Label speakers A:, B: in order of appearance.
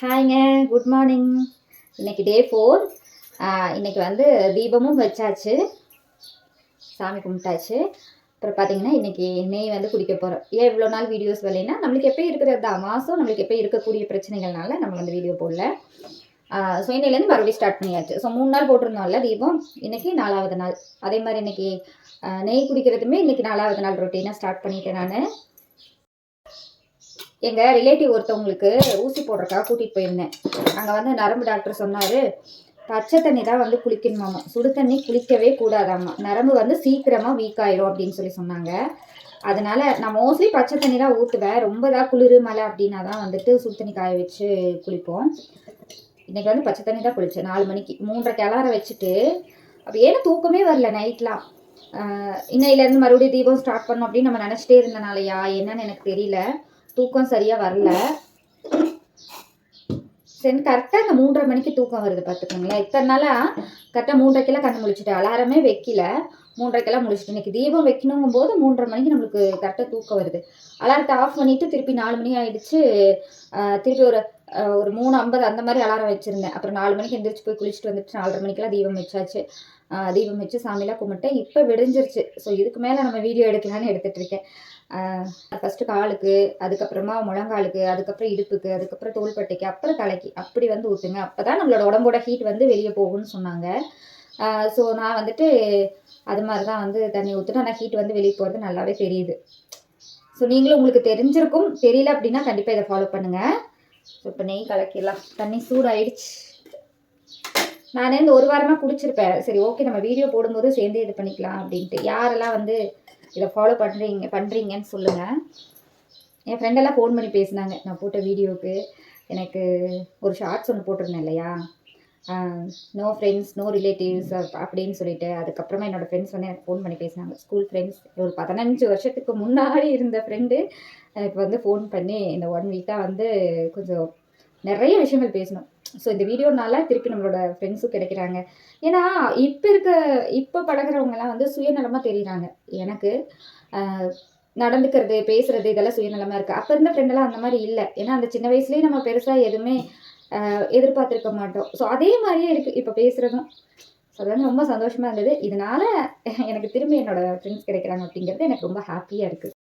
A: ஹாய்ங்க good morning இன்னைக்கு day four இன்னைக்கு வந்து தீபமும் வச்சாச்சு. சாமி கும்பிட்டாச்சு. அப்புறம் பார்த்தீங்கன்னா இன்னைக்கு நெய் வந்து குடிக்க போகிறோம் ஏன் இவ்வளோ நாள் வீடியோஸ் வரலைன்னா நம்மளுக்கு எப்போ இருக்கிறது தான். மாதம் நம்மளுக்கு எப்போ இருக்கக்கூடிய பிரச்சனைகள்னால நம்ம வந்து வீடியோ போடல. ஸோ இன்னையிலேருந்து மறுபடியும் ஸ்டார்ட் பண்ணியாச்சு. ஸோ மூணு நாள் போட்டிருந்தோம்ல தீபம். இன்னைக்கு நாலாவது நாள். அதே மாதிரி இன்னைக்கு நெய் குடிக்கிறதுமே இன்னைக்கு நாலாவது நாள் ரொட்டீனாக ஸ்டார்ட் பண்ணிட்டேன் நான். எங்கள் ரிலேட்டிவ் ஒருத்தவங்களுக்கு ஊசி போடுறக்காக கூட்டிகிட்டு போயிருந்தேன். அங்கே வந்து நரம்பு டாக்டர் சொன்னார் பச்சை தண்ணி தான் வந்து குளிக்கணுமாமா. சுடு தண்ணி குளிக்கவே கூடாதாம்மா நரம்பு வந்து சீக்கிரமாக வீக் ஆயிடும் அப்படின்னு சொல்லி சொன்னாங்க. அதனால நான் மோஸ்ட்லி பச்சை தண்ணி தான் ஊற்றுவேன் ரொம்ப தான் குளிர் மழை அப்படின்னா தான் வந்துட்டு சுடு தண்ணி காய வச்சு குளிப்போம். இன்னைக்கு வந்து பச்சை தண்ணி தான் குளித்தேன் நாலு மணிக்கு மூன்றரை கிளார வச்சுட்டு அப்போ ஏன்னா தூக்கமே வரல நைட்லாம் இன்னையிலேருந்து மறுபடியும் தீபம் ஸ்டார்ட் பண்ணோம் அப்படின்னு நம்ம நினச்சிட்டே இருந்தனாலயா என்னன்னு எனக்கு தெரியல. தூக்கம் சரியாக வரல. சரி கரெக்டாக அந்த மூன்றரை மணிக்கு தூக்கம் வருது பார்த்துக்கோங்களேன். இத்தனை நாளாக கரெக்டாக மூன்றரைக்கெல்லாம் கண்ணு முடிச்சுட்டு அலாரமே வைக்கல. மூன்றரைக்கெல்லாம் முடிச்சுட்டு இன்றைக்கி தீபம் வைக்கணுங்கும் போது மூன்றரை மணிக்கு நம்மளுக்கு கரெக்டாக தூக்கம் வருது. அலாரத்தை ஆஃப் பண்ணிவிட்டு திருப்பி நாலு மணி ஆகிடுச்சு திருப்பி ஒரு ஒரு மூணு ஐம்பது அந்த மாதிரி அலாரம் வச்சுருந்தேன். அப்புறம் நாலு மணிக்கு எந்திரிச்சு போய் குளிச்சுட்டு வந்துட்டு நாலரை மணிக்கெல்லாம் தீபம் வச்சாச்சு. தீபம் வச்சு சாமியெல்லாம் கும்பிட்டேன். இப்போ விடிஞ்சிருச்சு. ஸோ இதுக்கு மேலே நம்ம வீடியோ எடுக்கலான்னு எடுத்துகிட்டு இருக்கேன். ஃபஸ்ட்டு காலுக்கு அதுக்கப்புறமா முழங்காலுக்கு அதுக்கப்புறம் இடுப்புக்கு அதுக்கப்புறம் தோள்பட்டைக்கு அப்புறம் தலைக்கு அப்படி வந்து ஊற்றுங்க அப்போ தான் நம்மளோட உடம்போட ஹீட் வந்து வெளியே போகும்னு சொன்னாங்க. ஸோ நான் வந்துட்டு அது மாதிரி தான் வந்து தண்ணி ஊற்றிட்டு ஆனால் ஹீட் வந்து வெளியே போகிறது நல்லாவே தெரியுது. ஸோ நீங்களும் உங்களுக்கு தெரிஞ்சிருக்கும். தெரியல அப்படின்னா கண்டிப்பாக இதை ஃபாலோ பண்ணுங்கள் ஸோ இப்போ நெய் கலக்கிடலாம். தண்ணி சூடாயிடுச்சு. நான் இந்த ஒரு வாரமாக குடிச்சிருப்பேன். சரி ஓகே நம்ம வீடியோ போடும்போது சேர்ந்து இது பண்ணிக்கலாம் அப்படின்ட்டு. யாரெல்லாம் வந்து இதை ஃபாலோ பண்ணுறீங்க பண்ணுறீங்கன்னு சொல்லுங்கள் என் ஃப்ரெண்டெல்லாம் ஃபோன் பண்ணி பேசினாங்க. நான் போட்ட வீடியோவுக்கு. எனக்கு ஒரு ஷார்ட்ஸ் ஒன்று போட்டிருந்தேன் இல்லையா? நோ ஃப்ரெண்ட்ஸ் நோ ரிலேட்டிவ்ஸ் அப்படின்னு சொல்லிட்டு. அதுக்கப்புறமா என்னோடய ஃப்ரெண்ட்ஸ் வந்து எனக்கு ஃபோன் பண்ணி பேசினாங்க. ஸ்கூல் ஃப்ரெண்ட்ஸ் ஒரு பதினஞ்சு வருஷத்துக்கு முன்னாடி இருந்த ஃப்ரெண்டு எனக்கு வந்து ஃபோன் பண்ணி இந்த ஒன் வீக்காக வந்து கொஞ்சம் நிறைய விஷயங்கள் பேசணும். ஸோ இந்த வீடியோனால திருப்பி நம்மளோட ஃப்ரெண்ட்ஸும் கிடைக்கிறாங்க. ஏன்னா இப்போ இருக்க இப்போ பழகிறவங்கலாம் வந்து சுயநலமாக தெரியுறாங்க. எனக்கு நடந்துக்கிறது பேசுறது இதெல்லாம் சுயநலமாக இருக்குது அப்போ இருந்த ஃப்ரெண்டெல்லாம் அந்த மாதிரி இல்லை. ஏன்னா அந்த சின்ன வயசுலேயே நம்ம பெருசாக எதுவுமே எதிர்பார்த்துருக்க மாட்டோம். ஸோ அதே மாதிரியே இருக்குது இப்போ பேசுகிறதும் ஸோ அது வந்து ரொம்ப சந்தோஷமாக இருந்தது. இதனால எனக்கு திரும்பி என்னோட ஃப்ரெண்ட்ஸ் கிடைக்கிறாங்க அப்படிங்கிறது எனக்கு ரொம்ப ஹாப்பியாக இருக்குது